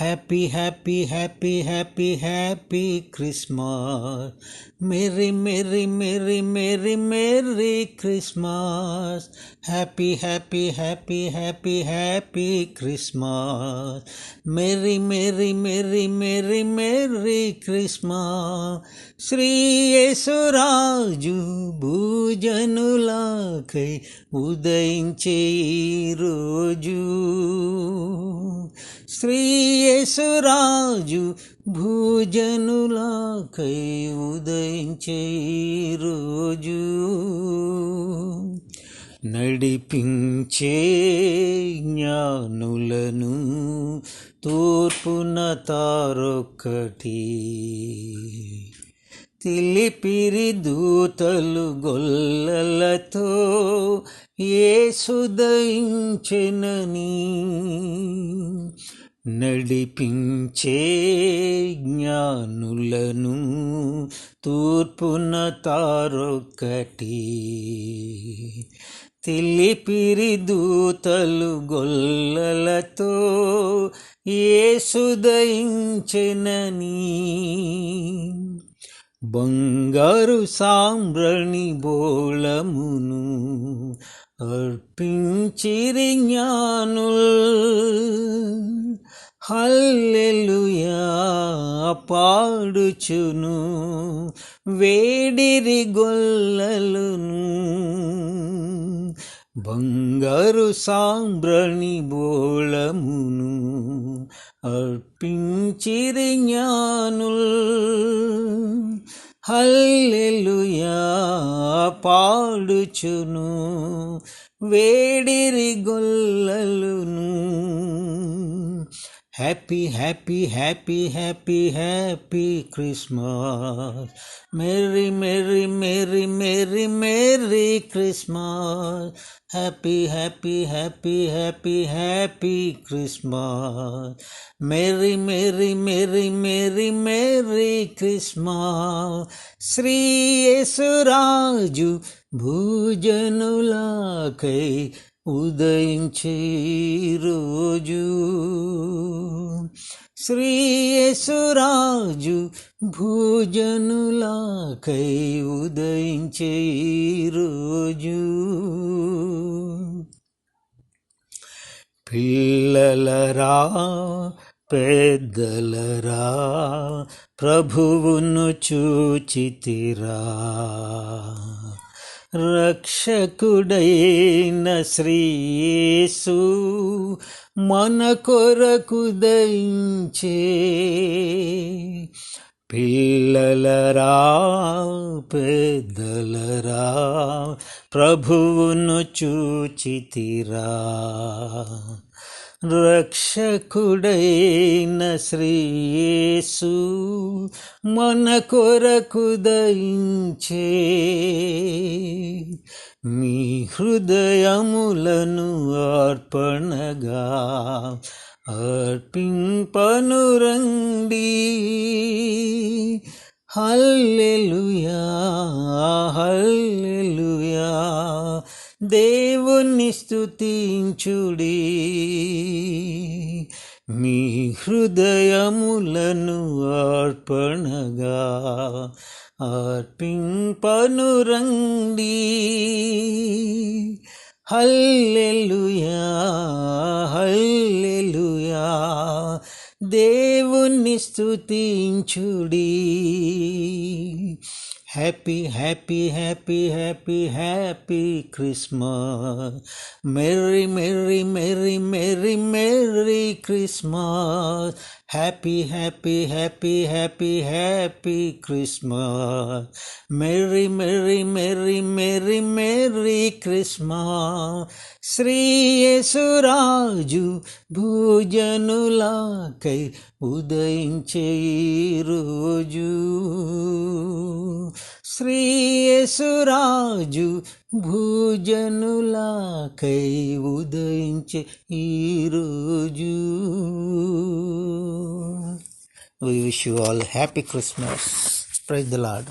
happy happy happy happy happy Christmas merry merry merry merry merry Christmas happy happy happy happy happy Christmas merry merry merry merry merry Christmas Shri Yesuraju భూజనులకై ఉదయించే ఈ రోజు శ్రీయేసురాజు భూజనులకై ఉదయించే రోజు. నడిపించే జ్ఞానులను తూర్పున తారొక్కటి. తిలిపిరి దూతలు గొల్లలతో ఏసుదయించెనని నడిపించే జ్ఞానులను తూర్పున తారొక్కటి. తిలిపిరి దూతలు గొల్లలతో ఏసుదయించెనని. బంగారు సాంబ్రణి బోళమును అర్పించిరి జ్ఞానుల్. హల్లెలుయా పాడుచును వేడిరి గొల్లలును. బంగారు సాంబ్రణి బోళమును అర్పించిరి జ్ఞానుల్. హల్లెలుయా పాడుచును. వేడిరి గొల్లలు Happy, happy, happy, happy, happy Christmas. Merry, merry, merry, merry, merry Christmas. Happy, happy, happy, happy, happy Christmas. Merry, merry, merry, merry, merry Christmas. Sri Yesuraju. భూజనులాకై ఉదయించే రోజు. శ్రీయసురాజు భూజనులాకై ఉదయించే రోజు. పిల్లలరా పెద్దలరా ప్రభువును చూచితిరా. రక్షకుడైన శ్రీయేసు మన కొరకు దయించే పిల్లలరా పెద్దలరా ప్రభువును చూచితిరా. రక్షకుడైన శ్రీయేసు మన కొరకు దయించే మీ హృదయములను అర్పణగా అర్పింపను రండి హల్లెలుయా. హల్ దేవుణ్ణి స్థుతించుడి మీ హృదయములను అర్పణగా అర్పింపను రండి. హల్లెలుయా హల్లెలుయా దేవుణ్ణి స్తుతించుడి. happy happy happy happy happy Christmas merry merry merry merry merry Christmas happy happy happy happy happy Christmas merry merry merry merry merry Christmas Shri Yesuraju భూజనులకై ఉదయించే ఈ రోజు శ్రీ యేసురాజు భూజనులకై ఉదయించే ఈరోజు We wish you all happy Christmas. Praise the Lord.